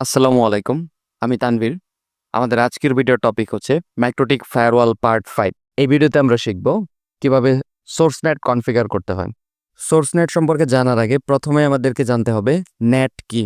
আসসালামু আলাইকুম, আমি তানভীর। আমাদের আজকের ভিডিওর টপিক হচ্ছে ম্যাক্রোটিক ফায়ারওয়াল পার্ট ফাইভ। এই ভিডিওতে আমরা শিখব কীভাবে সোর্স নেট কনফিগার করতে হয়। সোর্স নেট সম্পর্কে জানার আগে প্রথমে আমাদেরকে জানতে হবে নেট কি।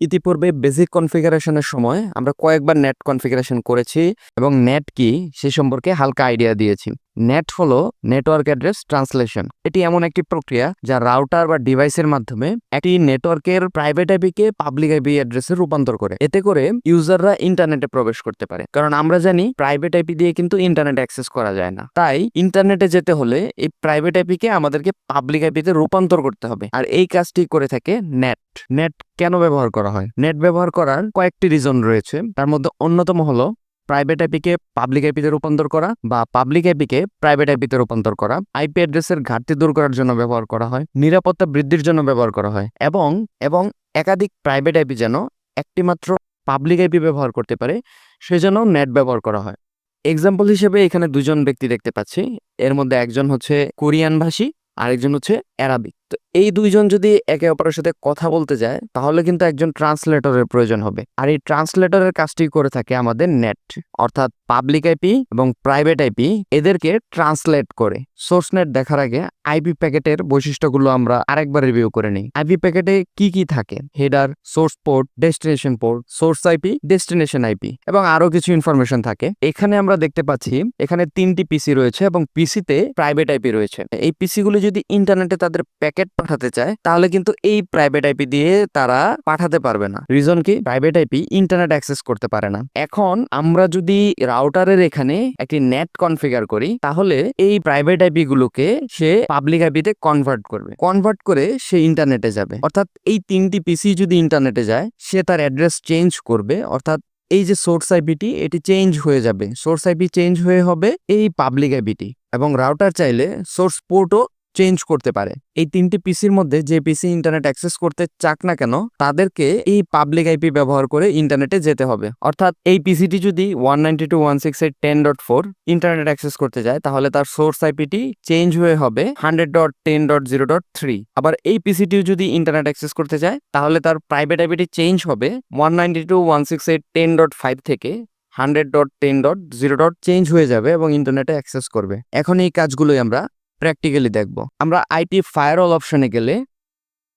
ইতিপূর্বে বেসিক কনফিগারেশনের সময় আমরা কয়েকবার নেট কনফিগারেশন করেছি এবং নেট কি সে সম্পর্কে হালকা আইডিয়া দিয়েছি। নেট হলো নেটওয়ার্ক অ্যাড্রেস ট্রান্সলেশন এটি এমন একটি প্রক্রিয়া যা রাউটার বা ডিভাইসের মাধ্যমে একটি নেটওয়ার্কের প্রাইভেট আইপিকে পাবলিক আইপি অ্যাড্রেসে রূপান্তর করে। এতে করে ইউজাররা ইন্টারনেটে প্রবেশ করতে পারে। কারণ আমরা জানি প্রাইভেট আইপি দিয়ে কিন্তু ইন্টারনেট অ্যাক্সেস করা যায় না। তাই ইন্টারনেটে যেতে হলে এই প্রাইভেট আইপিকে আমাদেরকে পাবলিক আইপিতে রূপান্তর করতে হবে। আর এই কাজটি করে থাকে নেট নেট কেন ব্যবহার করা হয়? নেট ব্যবহার করার কয়েকটি রিজন রয়েছে। তার মধ্যে অন্যতম হলো প্রাইভেট আইপিকে পাবলিক আইপিতে রূপান্তর করা বা পাবলিক আইপিকে প্রাইভেট আইপিতে রূপান্তর করা আইপি অ্যাড্রেসের ঘাটতি দূর করার জন্য ব্যবহার করা হয়, নিরাপত্তা বৃদ্ধির জন্য ব্যবহার করা হয় এবং এবং একাধিক প্রাইভেট আইপি যেন একটি মাত্র পাবলিক আইপি ব্যবহার করতে পারে, সেজন্য নেট ব্যবহার করা হয়। এক্সাম্পল হিসেবে এখানে দুজন ব্যক্তি দেখতে পাচ্ছি, এর মধ্যে একজন হচ্ছে কোরিয়ান ভাষী আরেকজন হচ্ছে অ্যারাবিক। তো এই দুইজন যদি একে অপরের সাথে কথা বলতে যায়, তাহলে কিন্তু একজন ট্রান্সলেটরের প্রয়োজন হবে। আর এই ট্রান্সলেটরের কাজটি করে থাকে আমাদের নেট, অর্থাৎ পাবলিক আইপি এবং প্রাইভেট আইপি এদেরকে ট্রান্সলেট করে। সোর্স নেট দেখার আগে আইপি প্যাকেটের বৈশিষ্ট্যগুলো আমরা আরেকবার রিভিউ করে নিই। আইপি প্যাকেটে কি কি থাকে? Header, source port, destination port, source IP destination IP এবং আরও কিছু ইনফরমেশন থাকে। এখানে আমরা দেখতে পাচ্ছি এখানে তিনটি পিসি রয়েছে এবং পিসিতে প্রাইভেট আইপি রয়েছে। এই পিসি গুলো যদি ইন্টারনেটে তাদের প্যাকেট পাঠাতে চায়, তাহলে কিন্তু এই প্রাইভেট আইপি দিয়ে তারা পাঠাতে পারবে না। রিজন কি? প্রাইভেট আইপি ইন্টারনেট অ্যাক্সেস করতে পারে না। এখন আমরা যদি রাউটারের এখানে একটি নেট কনফিগার করি, তাহলে এই প্রাইভেট আইপি গুলোকে সে পাবলিক আইপিতে কনভার্ট করবে। কনভার্ট করে সে ইন্টারনেটে যাবে। অর্থাৎ এই তিনটি পিসি যদি ইন্টারনেটে যায়, সে তার অ্যাড্রেস চেঞ্জ করবে। অর্থাৎ এই যে সোর্স আইপিটি এটি চেঞ্জ হয়ে যাবে। সোর্স আইপি চেঞ্জ হয়ে হবে এই পাবলিক আইপিটি এবং রাউটার চাইলে সোর্স পোর্টও চেঞ্জ করতে পারে। এই তিনটি পিসির মধ্যে যে পিসি ইন্টারনেট অ্যাক্সেস করতে চাক না কেন, তাদেরকে এই পাবলিক আইপি ব্যবহার করে ইন্টারনেটে যেতে হবে। অর্থাৎ এই পিসিটি যদি one ninety two one six eight ten dot four internet access করতে যায়, তাহলে তার সোর্স আইপিটি চেঞ্জ হয়ে হবে hundred dot ten dot zero dot three আবার এই পিসিটিও যদি ইন্টারনেট অ্যাক্সেস করতে যায়, তাহলে তার প্রাইভেট আইপিটি চেঞ্জ হবে one ninety two one six eight ten dot five থেকে hundred dot ten dot zero dot change হয়ে যাবে এবং ইন্টারনেটে অ্যাক্সেস করবে। এখন এই কাজগুলোই আমরা প্র্যাকটিক্যালি দেখব। আমরা আইটি ফায়ারওয়াল অপশনে গেলে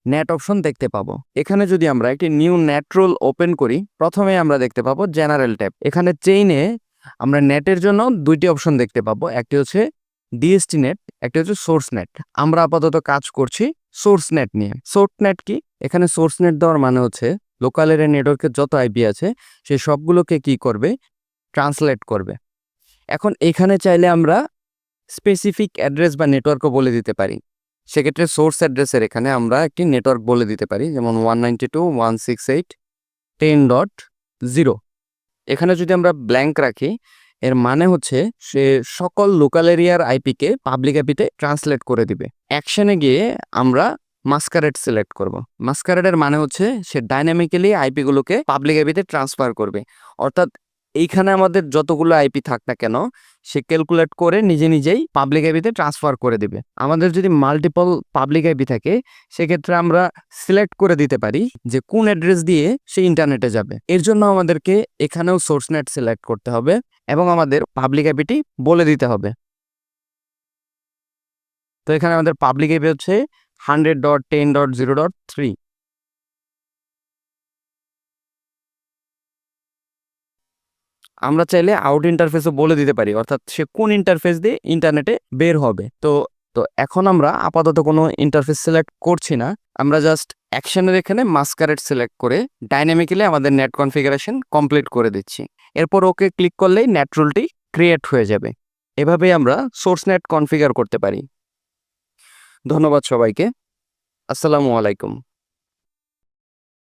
নেট অপশন দেখতে পাবো। এখানে যদি আমরা একটি নিউ নেট রোল ওপেন করি প্রথমে আমরা দেখতে পাবো জেনারেল ট্যাব এখানে চেইনে আমরা নেটের জন্য দুইটি অপশন দেখতে পাবো। একটি হচ্ছে ডিএসটি নেট একটি হচ্ছে সোর্স নেট আমরা আপাতত কাজ করছি সোর্স নেট নিয়ে। সোর্স নেট কি? এখানে সোর্স নেট দেওয়ার মানে হচ্ছে লোকাল এরিয়া নেটওয়ার্কের যত আইপি আছে, সে সবগুলোকে কি করবে? ট্রান্সলেট করবে। এখন এখানে চাইলে আমরা স্পেসিফিক অ্যাড্রেস বা নেটওয়ার্কও বলে দিতে পারি। সেক্ষেত্রে সোর্স অ্যাড্রেসের এখানে আমরা একটি নেটওয়ার্ক বলে দিতে পারি, যেমন one ninety two one six eight ten dot zero এখানে যদি আমরা ব্ল্যাঙ্ক রাখি, এর মানে হচ্ছে সে সকল লোকাল এরিয়ার আইপিকে পাবলিক আইপিতে ট্রান্সলেট করে দিবে। অ্যাকশনে গিয়ে আমরা মাস্কারেট সিলেক্ট করব। মাস্কারেটের মানে হচ্ছে সে ডাইনামিক্যালি আইপিগুলোকে পাবলিক আইপিতে ট্রান্সফার করবে। অর্থাৎ এইখানে আমাদের যতগুলো আইপি থাক না কেন সে ক্যালকুলেট করে নিজে নিজেই পাবলিক আইপিতে ট্রান্সফার করে দিবে। আমাদের যদি মাল্টিপল পাবলিক আইপি থাকে, সেক্ষেত্রে আমরা সিলেক্ট করে দিতে পারি যে কোন অ্যাড্রেস দিয়ে সে ইন্টারনেটে যাবে। এর জন্য আমাদেরকে এখানেও সোর্স নেট সিলেক্ট করতে হবে এবং আমাদের পাবলিক আইপিটি বলে দিতে হবে। তো এখানে আমাদের পাবলিক আইপি হচ্ছে hundred dot ten dot zero dot three আমরা চাইলে আউট ইন্টারফেসও বলে দিতে পারি। অর্থাৎ সে কোন ইন্টারফেস দিয়ে ইন্টারনেটে বের হবে। তো তো এখন আমরা আপাতত কোনো ইন্টারফেস সিলেক্ট করছি না। আমরা জাস্ট অ্যাকশনের এখানে মাস্কারেট সিলেক্ট করে ডাইনামিক্যালি আমাদের নেট কনফিগারেশন কমপ্লিট করে দিচ্ছি। এরপর ওকে ক্লিক করলেই নেট ক্রিয়েট হয়ে যাবে। এভাবেই আমরা সোর্স নেট কনফিগার করতে পারি। ধন্যবাদ সবাইকে। আসসালামু আলাইকুম।